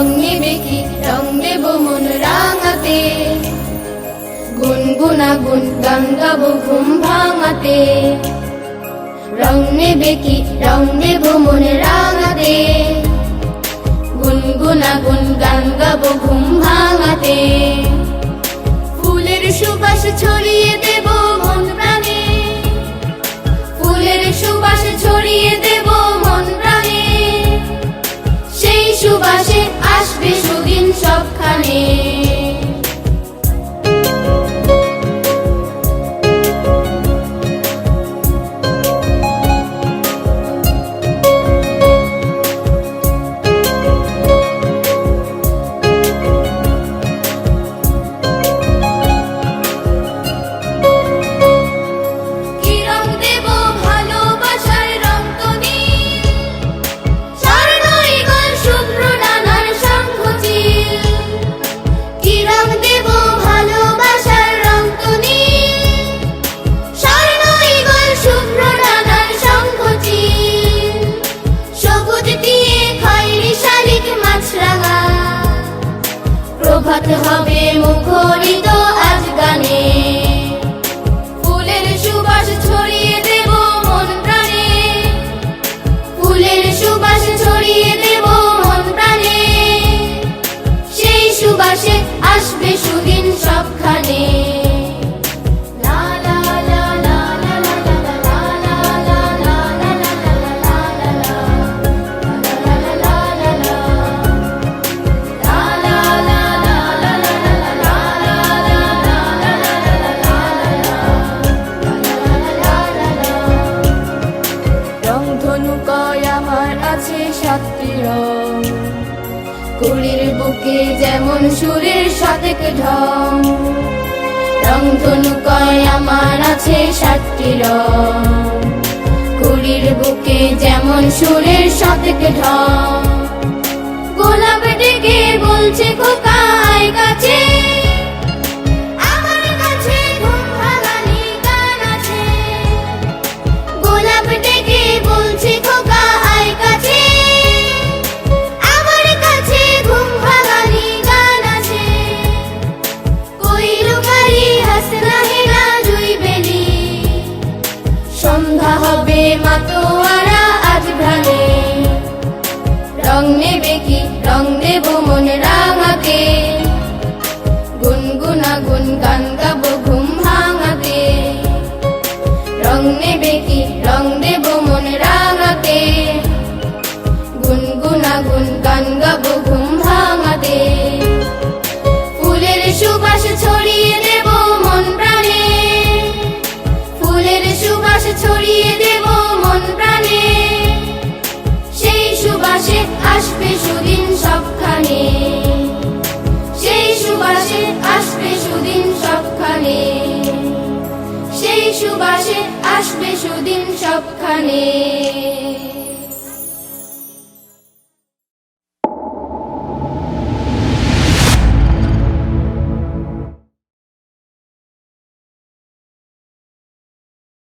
রং নেবে কি? রং রাঙাতে। গুনগুনা গুন গান ঘুম ভাঙাতে। রং নেবে কি? রং দেব মন রাঙাতে। গুনগুনা গুন গান গাবো ঘুম ভাঙাতে। ফুলের সুবাস ছড়িয়ে দেব see দিয়ে খয়েরি শালিক মাছরাঙা। প্রভাত হবে মুখরিত আজ গানে ফুলের সুবাস ছড়িয়ে দেব মন প্রাণে। ফুলের সুবাস ছড়িয়ে দেব মন প্রাণে। সেই সুবাসে আসবে সুদিন কয় আমার আছে সাতটি রং। কুড়ির বুকে যেমন সুরের শতেক ঢং। রংধনু কয় আমার আছে সাতটি রং। কুড়ির বুকে যেমন সুরের শতেক ঢং। গোলাপ ডেকে বলছে খোকায় আসবে সুদিন সবখানে।